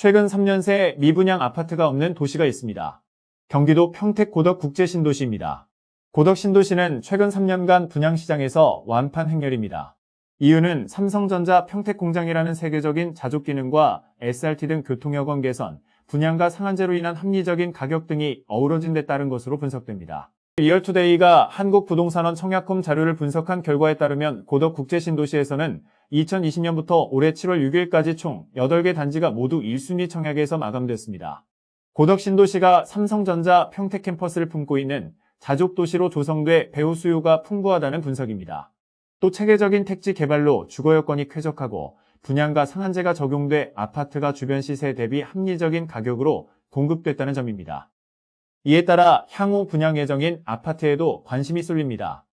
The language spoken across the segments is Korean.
최근 3년 새 미분양 아파트가 없는 도시가 있습니다. 경기도 평택 고덕 국제신도시입니다. 고덕 신도시는 최근 3년간 분양시장에서 완판 행렬입니다. 이유는 삼성전자 평택공장이라는 세계적인 자족 기능과 SRT 등 교통여건 개선, 분양가 상한제로 인한 합리적인 가격 등이 어우러진 데 따른 것으로 분석됩니다. 리얼투데이가 한국부동산원 청약홈 자료를 분석한 결과에 따르면 고덕 국제신도시에서는 2020년부터 올해 7월 6일까지 총 8개 단지가 모두 1순위 청약에서 마감됐습니다. 고덕 신도시가 삼성전자 평택 캠퍼스를 품고 있는 자족 도시로 조성돼 배우 수요가 풍부하다는 분석입니다. 또 체계적인 택지 개발로 주거 여건이 쾌적하고 분양가 상한제가 적용돼 아파트가 주변 시세 대비 합리적인 가격으로 공급됐다는 점입니다. 이에 따라 향후 분양 예정인 아파트에도 관심이 쏠립니다.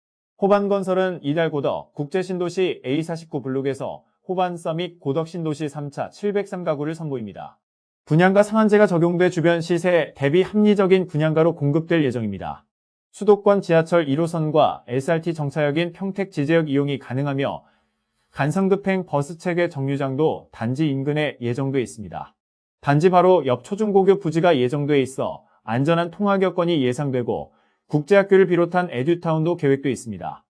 호반건설은 이달 고덕 국제신도시 A49 블록에서 호반 서밋 고덕 신도시 3차 703가구를 선보입니다. 분양가 상한제가 적용돼 주변 시세 대비 합리적인 분양가로 공급될 예정입니다. 수도권 지하철 1호선과 SRT 정차역인 평택 지제역 이용이 가능하며 간선급행 버스 체계 정류장도 단지 인근에 예정돼 있습니다. 단지 바로 옆 초중고교 부지가 예정돼 있어 안전한 통학 여건이 예상되고 국제학교를 비롯한 에듀타운도 계획돼 있습니다.